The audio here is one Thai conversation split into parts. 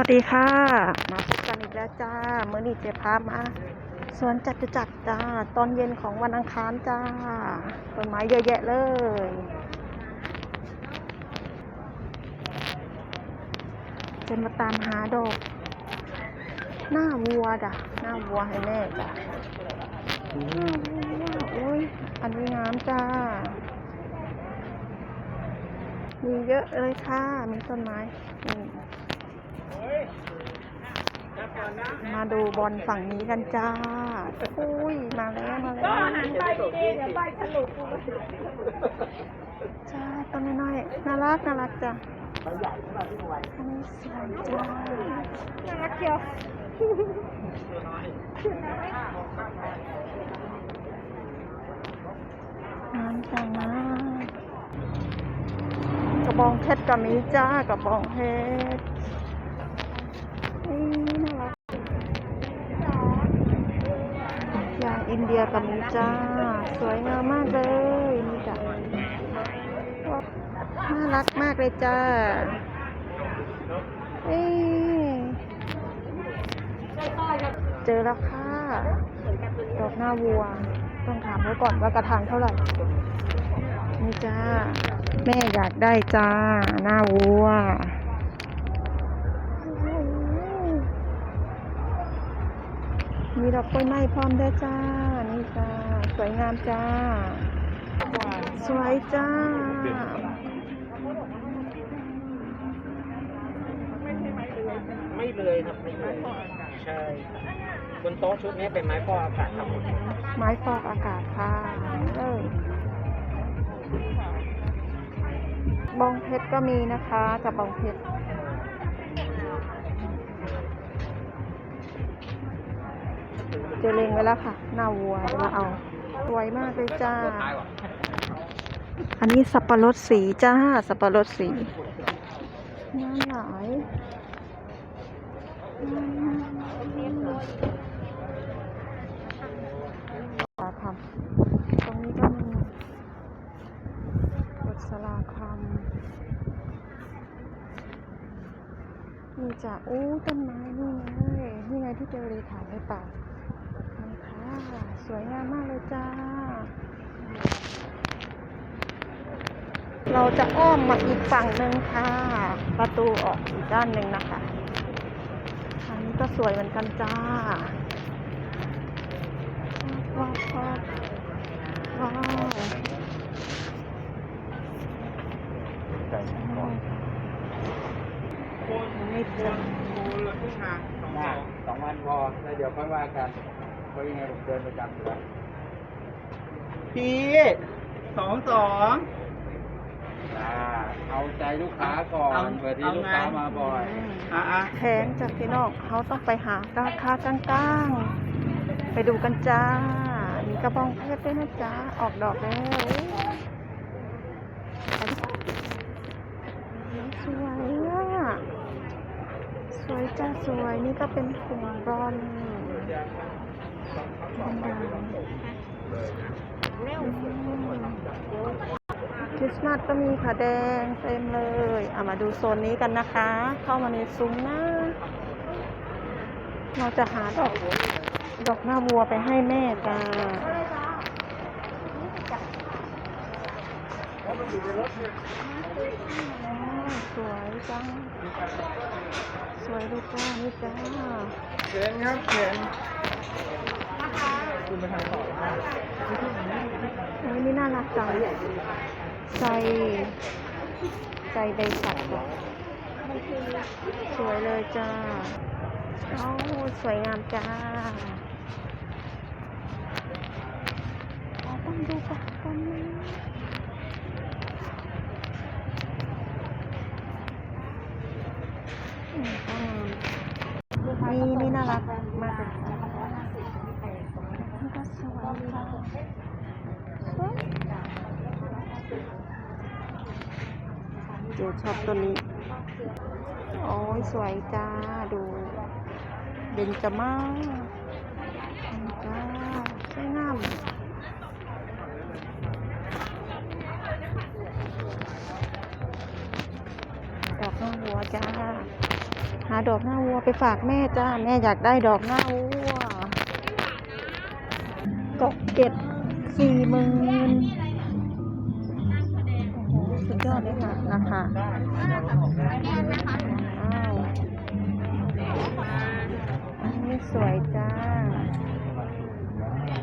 วัสดีค่ะ มาพบกันอีกแล้วจ้าเมื่อนี้เจพามาสวนจัตุจักรจ้า ตอนเย็นของวันอังคารจ้าต้นไม้เยอะแยะเลย จะมาตามหาดอก หน้าวัวจ้ะหน้าวัวให้แม่จ้ะหน้าวัวโอ้ยอันนี้งามจ้า มีเยอะเลยค่ะ มีต้นไม้นี่ม มาดูบอลฝั่งนี้กันจ้า อุ้ย มาแล้ว มาแล้วหันไปดีๆเดี๋ยวใบฉลุจ้าต้นน้อยๆน่ารักน่ารักจ้ะอันนี้สวยจ้าน่ารักเชียวน้ำจังนะกระบองเพชรกับมีจ้ากระบองเพชรนี่น่ารัก อินเดียกับมีจ้า สวยงามมากเลยนี่จ้ะน่ารักมากเลยจ้าเอ้เจอแล้วค่ะ ดอกหน้าวัว ต้องถามเขาก่อนว่ากระถางเท่าไหร่ นี่จ้า แม่อยากได้จ้า หน้าวัวมีดอกกล้วยไม้พร้อมด้วยจ้า สวยงามจ้า สวยจ้า ไม่เลยครับไม่เลยใช่บนโต๊ะชุดนี้เป็นไม้ฟอกอากาศครับผมไม้ฟอกอากาศค่ะเลิศบองเพชรก็มีนะคะกับบองเพชรเจอเลงไว้แล้วค่ะ หน้าวัวจะมาเอา สวยมากเลยจ้า อันนี้สับปะรดสีจ้า สับปะรดสีงามหลายสาคำตรงนี้ก็มีบทสลาคำนี่จ้ะอู้ต้นไม้นี่ไงนี่ไงที่เจอเลยถ่ายให้ป่านี่ค่ะ สวยงามมากเลยจ้า เราจะอ้อมมาอีกฝั่งหนึ่งค่ะ ประตูออกอีกด้านหนึ่งนะคะอันนี้ก็สวยเหมือนกันจ้าว้าวว้าวว้าวไม่เจอได้สองวันพอแล้วเดี๋ยวค่อยว่ากัน เพราะยังไงผมเดินประจำอยู่แล้วพี่สองสองเอาใจลูกค้าก่อนเผื่อที่ลูกค้ามาบ่อย อะอะแพงจากพี่นอกเขาต้องไปหาราคากลางๆ ไปดูกันจ้า มีกระบองเพชรด้วยนะจ๊ะ ออกดอกแล้วสวยอะสวยจ้าสวยนี่ก็เป็นถุงบอลบอล คริสต์มาสก็มีค่ะแดงเต็มเลยเอามาดูโซนนี้กันนะคะ เข้ามาในซุ้มนะ เราจะหาดอกดอกหน้าวัวไปให้แม่จ้าสวยจัง สวยดูจ้านี่จ้าเชิญครับเชิญ คุณไปทางต่ออ้ยนี่น่ารักจังใจใจใบสัตว์สวยเลยจ้าโอ้สวยงามจ้าเราต้องดูกันนะอืมก็งามนี่นี่น่ารักมากเลยค่ะนี่ก็สวยค่ะสวย เจชอบตัวนี้ โอ้ยสวยจ้า ดู เบนจามาจ้าสวยงามดอกข้างหัวจ้า หาดอกหน้าวัวไปฝากแม่จ้า แม่อยากได้ดอกหน้าวัวเกเก็ดสี่หมื่น ยอดเลยค่ะราคาว้าวอันนี้สวยจ้า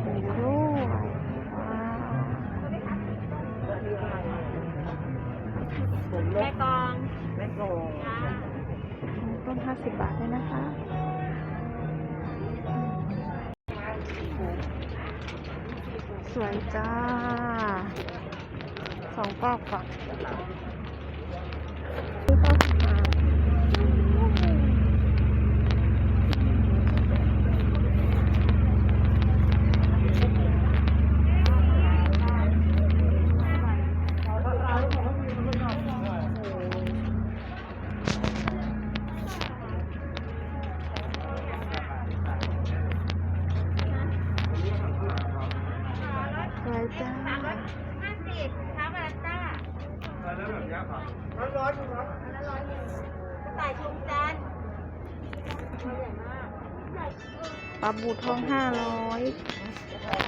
สีด้วยว้าวแม่กองไม่โกงต้นห้าสิบบาทเลยนะคะสวยจ้า สองปอกก่อนนี่ก็หาสวยจ้า ห้าสิบค้ามาลัตต้า ร้อยร้อยครับใส่ชุมจันทร์ปลาบูทองห้าร้อย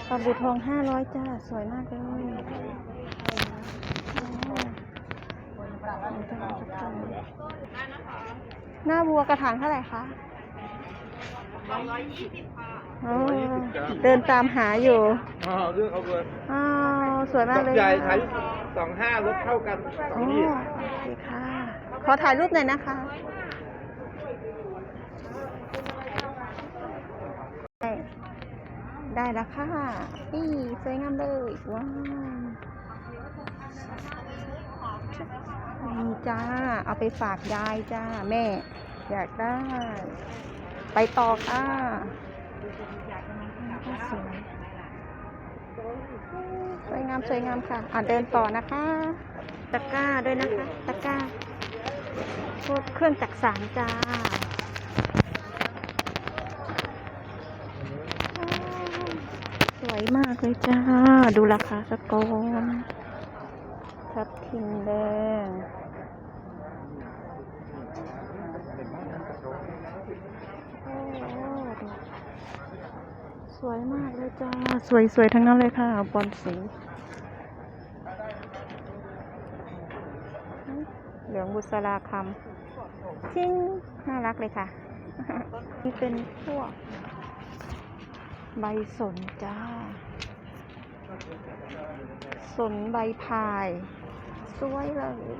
ปลาบูทองห้าร้อยจ้า สวยมากเลยโอ้หน้าวัวกระถางเท่าไหร่คะร้อยยี่สิบค่ะอ๋อเดินตามหาอยู่อ๋อเลือกเอาเบอร์อ้าว สวยมากเลยใหญ่ค่ะถ่ายสองห้าลดเท่ากันสออ๋งอที่โอเคค่ะ ขอถ่ายรูปหน่อยนะคะได้ได้แล้วค่ะนี่สวยงามเลยว้าวนี่จ้า เอาไปฝากยายจ้า แม่ อยากได้ ไปต่อค่ะก็สวย สวยงามสวยงามค่ะ อะเดินต่อนะคะ ตะกร้าด้วยนะคะ ตะกร้าพวกเครื่องจักสานจ้าสวยมากเลยจ้า ดูราคาสะกอนทับทิมแดงโอ้ดู วยมากเลยจ้าสวยสวยๆ ทั้งนั้นเลยค่ะ บอลสี เหลืองบุษราคำจิ้งน่ารักเลยค่ะ นี่เป็นพวก ใบสนจ้า สนใบพาย สวยเลย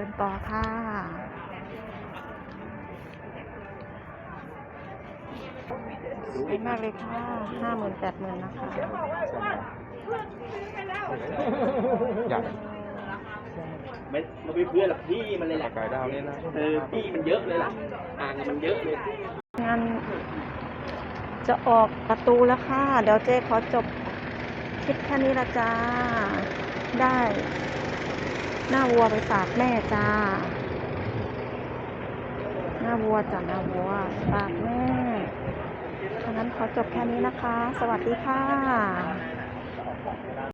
เดินต่อค่ะ สวยมากเลยค่ะห้าหมื่นแปดหมื่นนะคะอยากไม่เราไม่เพื่อนหรอกพี่มันเลยแหละไก่ดาวนี่นะเออพี่มันเยอะเลยล่ะอ่างมันเยอะเลยงานจะออกประตูแล้วค่ะ เดี๋ยวเจ๊ขอจบคลิปแค่นี้ละจ้า ได้ หน้าวัวไปฝากแม่จ้า หน้าวัวจ้ะหน้าวัวฝากแม่ดังนั้นขอจบแค่นี้นะคะ สวัสดีค่ะ